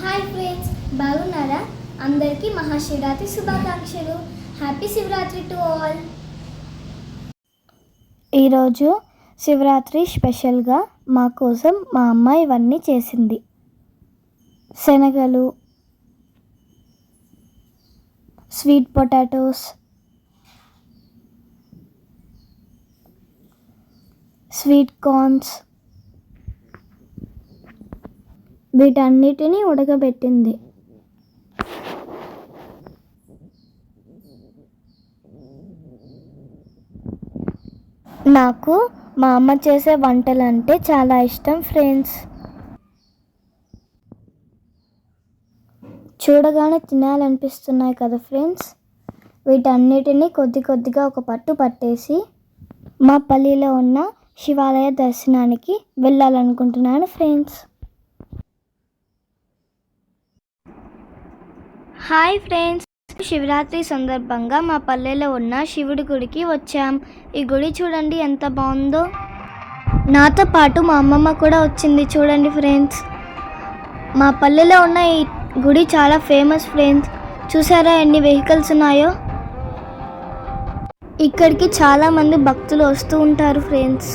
Hi friends బాగున్నారా? అందరికీ మహాశివరాత్రి శుభాకాంక్షలు. Happy Shivaratri to all. ఈరోజు శివరాత్రి స్పెషల్గా మా కోసం మా అమ్మ ఇవన్నీ చేసింది. శనగలు స్వీట్ పొటాటోస్ స్వీట్ కార్న్స్ వీటన్నిటిని ఉడకబెట్టింది. నాకు మా అమ్మ చేసే వంటలు అంటే చాలా ఇష్టం ఫ్రెండ్స్. చూడగానే తినాలనిపిస్తున్నాయి కదా ఫ్రెండ్స్. వీటన్నిటిని కొద్ది కొద్దిగా ఒక పట్టు పట్టేసి మా పల్లిలో ఉన్న శివాలయ దర్శనానికి వెళ్ళాలనుకుంటున్నాను ఫ్రెండ్స్. Hi friends. శివరాత్రి సందర్భంగా మా పల్లెలో ఉన్న శివుడి గుడికి వచ్చాం. ఈ గుడి చూడండి ఎంత బాగుందో. నాతో పాటు మా అమ్మమ్మ కూడా వచ్చింది చూడండి ఫ్రెండ్స్. మా పల్లెలో ఉన్న ఈ గుడి చాలా ఫేమస్ ఫ్రెండ్స్. చూసారా ఎన్ని వెహికల్స్ ఉన్నాయో. ఇక్కడికి చాలామంది భక్తులు వస్తూ ఉంటారు ఫ్రెండ్స్.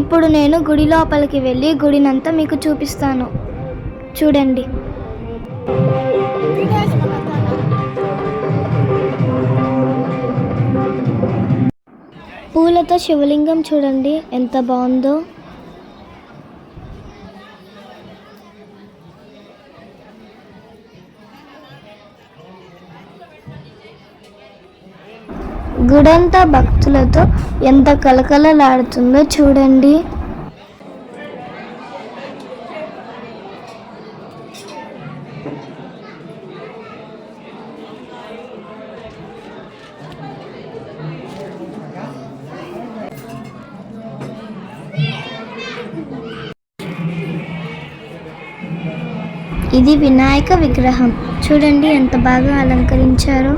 ఇప్పుడు నేను గుడి లోపలికి వెళ్ళి గుడినంతా మీకు చూపిస్తాను. చూడండి. పూలతో శివలింగం చూడండి ఎంత బాగుందో. గుడంతా భక్తులతో ఎంత కలకలలాడుతుందో చూడండి. ఇది వినాయక విగ్రహం. చూడండి ఎంత బాగా అలంకరించారో.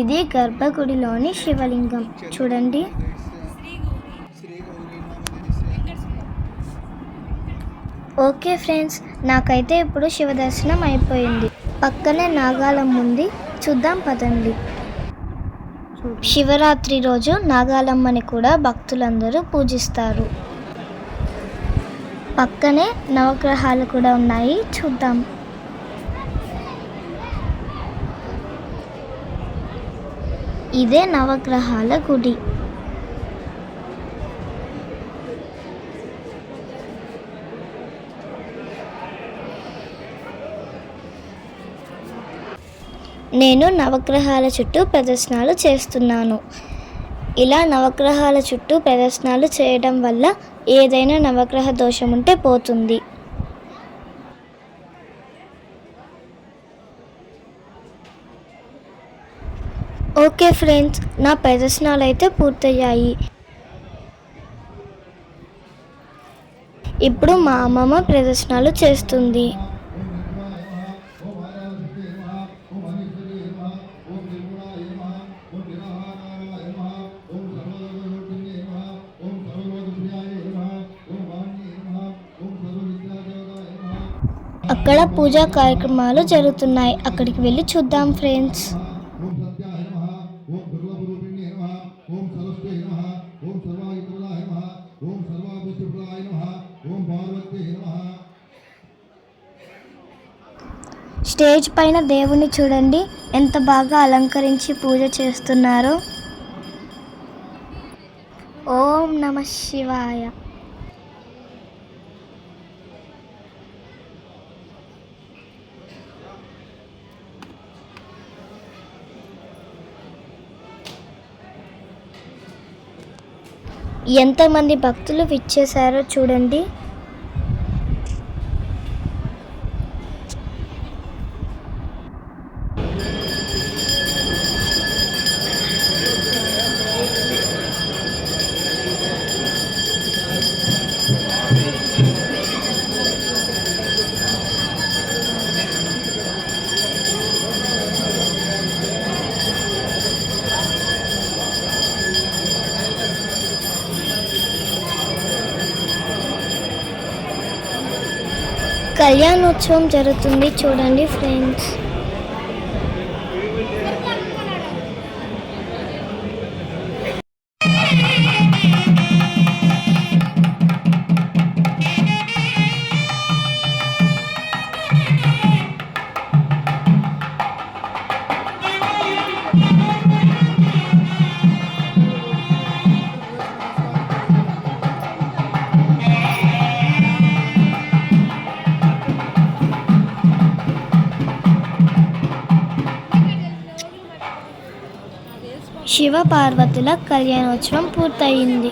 ఇది గర్భగుడిలోని శివలింగం. చూడండి. ఓకే ఫ్రెండ్స్ నాకైతే ఇప్పుడు శివ దర్శనం అయిపోయింది. పక్కనే నాగాలం ఉంది చూద్దాం పదండి. శివరాత్రి రోజు నాగాలమ్మని కూడా భక్తులందరూ పూజిస్తారు. పక్కనే నవగ్రహాలు కూడా ఉన్నాయి చూద్దాం. ఇదే నవగ్రహాల గుడి. నేను నవగ్రహాల చుట్టూ ప్రదర్శనలు చేస్తున్నాను. ఇలా నవగ్రహాల చుట్టూ ప్రదర్శనలు చేయడం వల్ల ఏదైనా నవగ్రహ దోషం ఉంటే పోతుంది. ఓకే ఫ్రెండ్స్ నా ప్రదర్శనలు అయితే పూర్తయ్యాయి. ఇప్పుడు మా అమ్మమ్మ ప్రదర్శనలు చేస్తుంది. అక్కడ పూజా కార్యక్రమాలు జరుగుతున్నాయి. అక్కడికి వెళ్ళి చూద్దాం ఫ్రెండ్స్. స్టేజ్ పైన దేవుని చూడండి. ఎంత బాగా అలంకరించి పూజ చేస్తున్నారు. ఓం నమ శివాయ. ఎంతమంది భక్తులు విచ్చేశారో చూడండి. కళ్యాణోత్సవం జరుగుతుంది. చూడండి ఫ్రెండ్స్. శివ పార్వతుల కళ్యాణోత్సవం పూర్తయింది.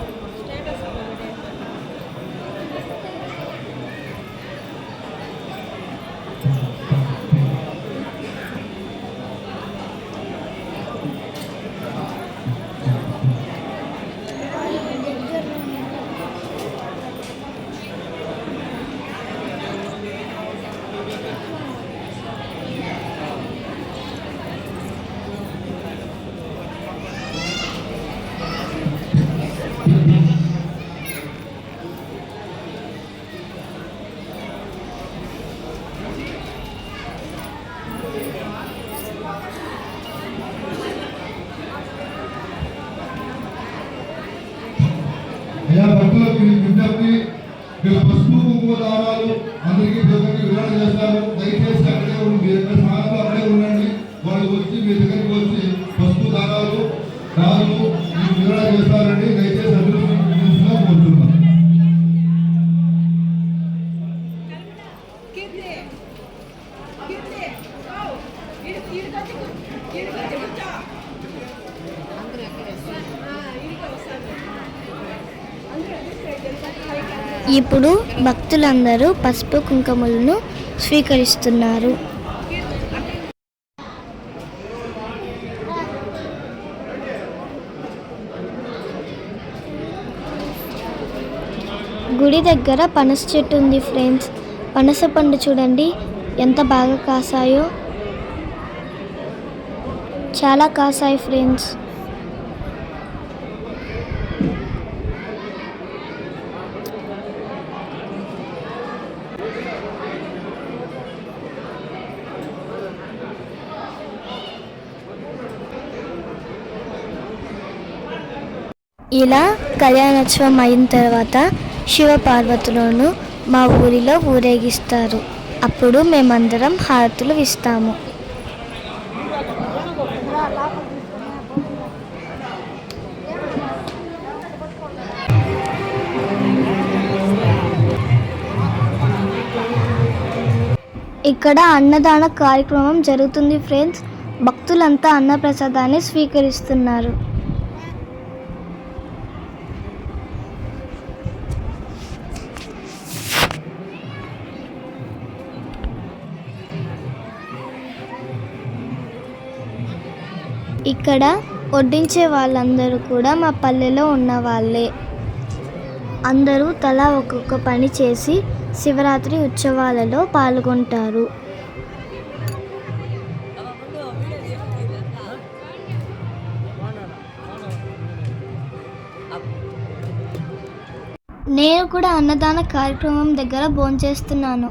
ఇప్పుడు భక్తులందరూ పసుపు కుంకుమలను స్వీకరిస్తున్నారు. గుడి దగ్గర పనస చెట్టు ఉంది ఫ్రెండ్స్ పనస పండు చూడండి ఎంత బాగా కాసాయో. చాలా కాసాయి ఫ్రెండ్స్ ఇలా కళ్యాణోత్సవం అయిన తర్వాత శివపార్వతులను మా ఊరిలో ఊరేగిస్తారు. అప్పుడు మేమందరం హారతులు ఇస్తాము. ఇక్కడ అన్నదాన కార్యక్రమం జరుగుతుంది ఫ్రెండ్స్. భక్తులంతా అన్నప్రసాదాన్ని స్వీకరిస్తున్నారు. ఇక్కడ వడ్డించే వాళ్ళందరూ కూడా మా పల్లెలో ఉన్న వాళ్ళే అందరూ తలా ఒక్కొక్క పని చేసి శివరాత్రి ఉత్సవాలలో పాల్గొంటారు. నేను కూడా అన్నదాన కార్యక్రమం దగ్గర భోంచేస్తున్నాను.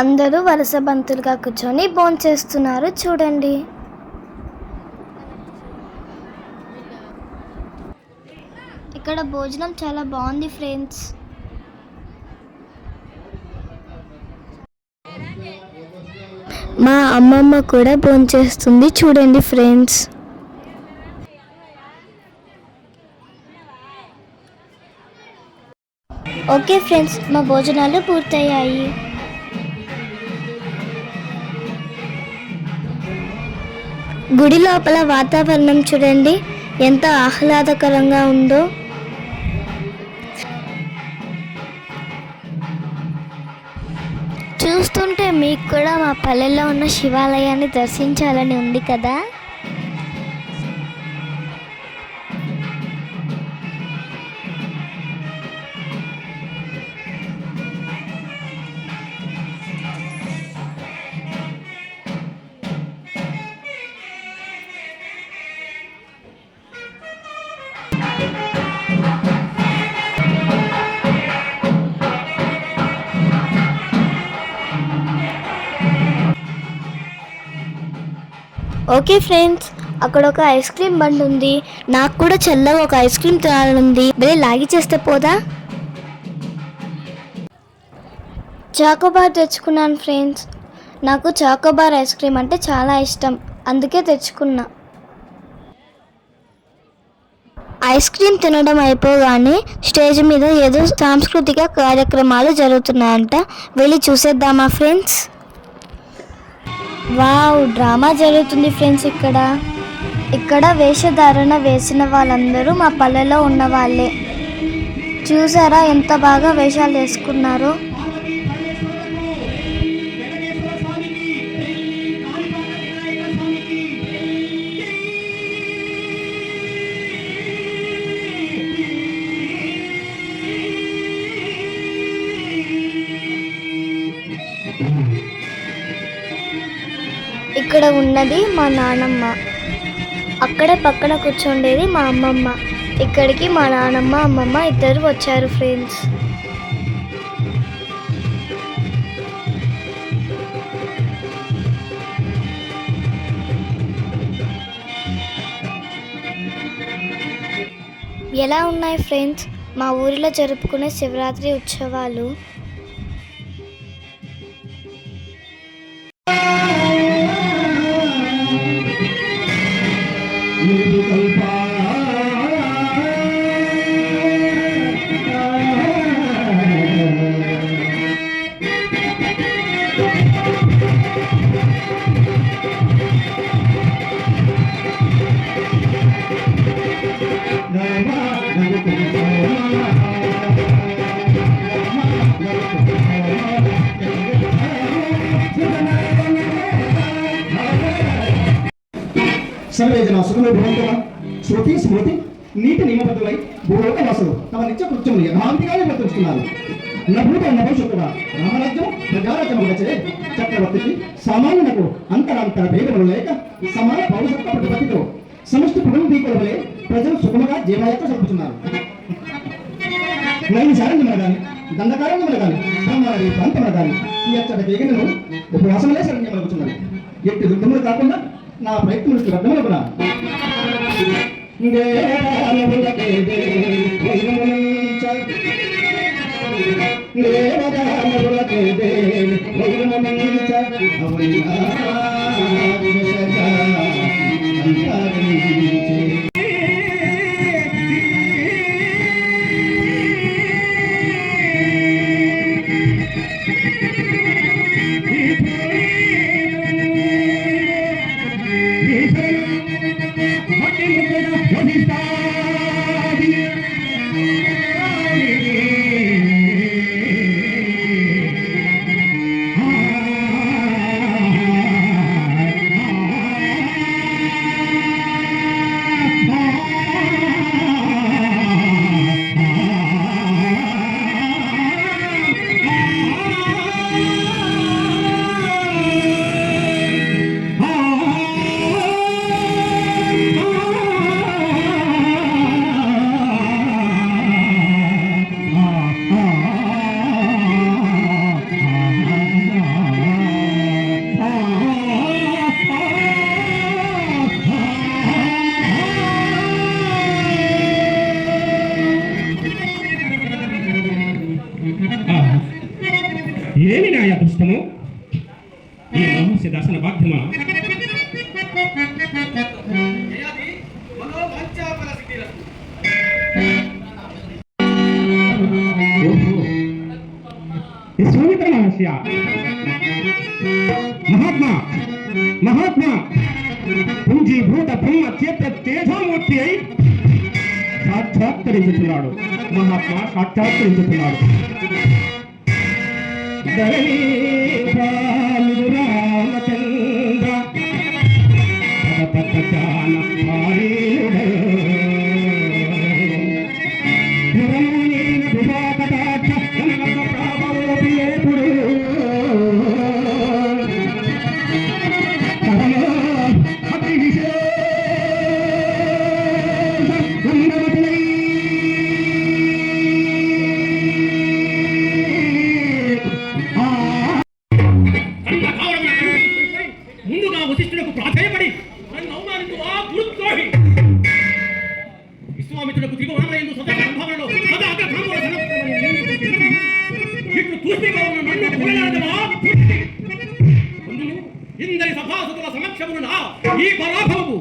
అందరూ వరుస బంతులుగా కూర్చొని భోంచేస్తున్నారు. చూడండి. ఇక్కడ భోజనం చాలా బాగుంది ఫ్రెండ్స్. మా అమ్మమ్మ కూడా భోంచేస్తుంది. చూడండి ఫ్రెండ్స్. Okay friends. మా భోజనాలు పూర్తయ్యాయి. గుడి లోపల వాతావరణం చూడండి. ఎంత ఆహ్లాదకరంగా ఉందో. చూస్తుంటే మీకు కూడా మా పల్లెల్లో ఉన్న శివాలయాన్ని దర్శించాలని ఉంది కదా. ఓకే ఫ్రెండ్స్ అక్కడ ఒక ఐస్ క్రీమ్ బండి ఉంది. నాకు కూడా చల్లగా ఒక ఐస్ క్రీమ్ తినాలనుంది. వెళ్ళి లాగి చేస్తే పోదా? చాకోబార్ తెచ్చుకున్నాను ఫ్రెండ్స్. నాకు చాకోబార్ ఐస్ క్రీమ్ అంటే చాలా ఇష్టం. అందుకే తెచ్చుకున్నా. ఐస్ క్రీమ్ తినడం అయిపోగానే స్టేజ్ మీద ఏదో సాంస్కృతిక కార్యక్రమాలు జరుగుతున్నాయంట. వెళ్ళి చూసేద్దామా ఫ్రెండ్స్? వావ్ డ్రామా జరుగుతుంది ఫ్రెండ్స్ ఇక్కడ. ఇక్కడ వేషధారణ వేసిన వాళ్ళందరూ మా పల్లెలో ఉన్న వాళ్ళే చూసారా ఎంత బాగా వేషాలు వేసుకున్నారో. ఉన్నది మా నానమ్మ. అక్కడే పక్కన కూర్చుండేది మా అమ్మమ్మ. ఇక్కడికి మా నానమ్మ అమ్మమ్మ ఇద్దరు వచ్చారు ఫ్రెండ్స్. ఎలా ఉన్నాయి ఫ్రెండ్స్? మా ఊరిలో జరుపుకునే శివరాత్రి ఉత్సవాలు. సర్వే జన సుఖమే భవంతుమ శృతి స్మృతి నీతి నియమబద్ధులై భూలోక వాసులు తమ నిత్య కృత్యములు యథాంతిగా నిర్వర్తిస్తున్నారు నభూత నభవిష్యత్తుగా రామరాజ్యం ప్రజారాజ్యం వచ్చే చక్రవర్తికి సామాన్యులకు అంతరాంతర భేదములు లేక సమాన పౌరసత్వ ప్రతిపత్తితో సమస్త కుటుంబీకుల వలె ప్రజలు సుఖముగా జీవయాత్ర జరుపుతున్నారు. నైమిషారణ్యమున గాని దండకారణ్యమున గాని బ్రహ్మారి ప్రాంతమున కానీ ఈ అచ్చట వేగనను ఉపవాసములే శరణ్యమలుగుతున్నది ఎట్టి దుఃఖములు కాకుండా నా ప్రయత్నములకు రద్దములు కూడా ఏమి నాయ దుష్టము ఈ రహస్య దర్శన సూమిత్ర మహర్షి మహాత్మా మహాత్మా పుంజీభూత బ్రహ్మ చేత తేజమూర్తి అయి సాక్షాత్కరించుతున్నాడు మహాత్మా సాక్షాత్కరించుతున్నాడు రామచంద్ర దినకు దిగవాన ಎಂದು ಸದಾ ಸಂಭಾವನೆಗಳು ಸದಾ ಅದ ಬ್ರಹ್ಮಗಳ ಇಟ್ಟು ತೂಷ್ಣಿಗಳನ್ನು ನನ್ನ ಕೊಲೆಯಾದವ ಹಿಂದೆ ಸಭಾಸುಗಳ ಸಮಕ್ಷವನ್ನು ಈ ಪರಾಭವವು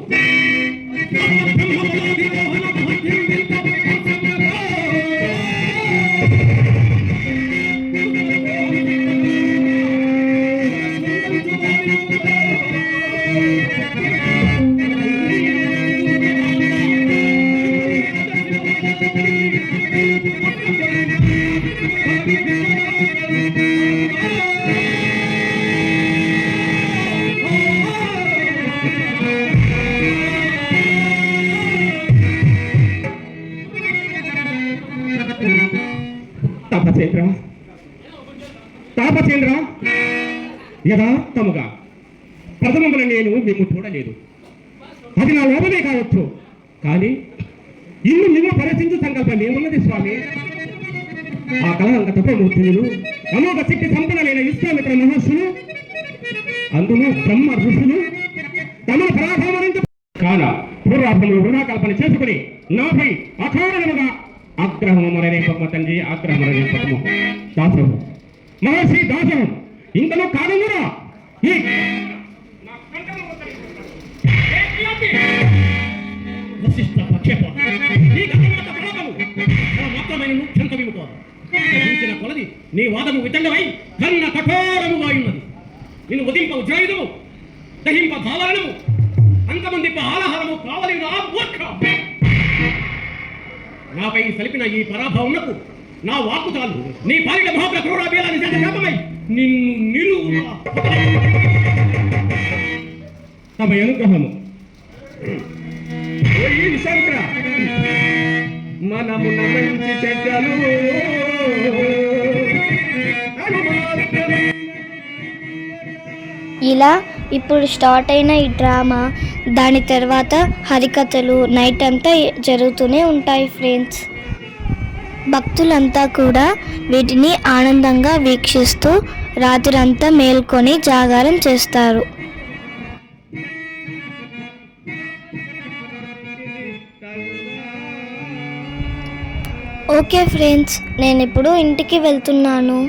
తాపసేంద్ర తాపసేంద్ర యథార్థముగా. కళంక అమోఘ శక్తి సంపన్నలైన విశ్వామిత్ర మహర్షులు అందులో బ్రహ్మ ఋషులు తమను పరాభవనంత కాన పూర్వాభములు రుణాకల్పన చేసుకుని నాపై అకారణముగా ఆగ్రహము మరనేపమ్మ తండ్రి ఆగ్రహం మరనేపము దాసము మహర్షి దాసము ఇంతలో కారణమురా ఈ నా కంఠము ఈ కథ మాత్రమైన ముఖ్యంత విముకో కొలది. నీ వాదము వితండమై కన్న కఠోరముగా ఉన్నది నిన్ను ఉదింప ఉజ్రాయుధము దహింప భావనము అంతమందింప ఆలహారము కావలి నా మూర్ఖ. నాపై సలిపిన ఈ పరాభవమునకు నా వాక్కు చాలు. నీ పాలిట మహాప్ర క్రూరాబేలాన్ని చేత శాపమై నిన్ను నిలువున తమ అనుగ్రహము. ఓ ఈ మనము మంచి చెడ్డలు. ఇలా ఇప్పుడు స్టార్ట్ అయిన ఈ డ్రామా దాని తర్వాత హరికథలు నైట్ అంతా జరుగుతూనే ఉంటాయి ఫ్రెండ్స్. భక్తులంతా కూడా వీటిని ఆనందంగా వీక్షిస్తూ రాత్రంతా మేల్కొని జాగారం చేస్తారు. ఓకే ఫ్రెండ్స్ నేను ఇప్పుడు ఇంటికి వెళ్తున్నాను.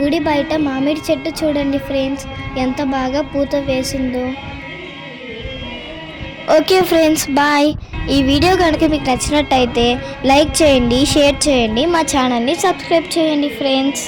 గుడి బయట మామిడి చెట్టు చూడండి ఫ్రెండ్స్. ఎంత బాగా పూత వేసిందో. Okay friends bye. ఈ వీడియో కనుక మీకు నచ్చినట్టయితే లైక్ చేయండి షేర్ చేయండి మా ఛానల్ని సబ్స్క్రైబ్ చేయండి ఫ్రెండ్స్.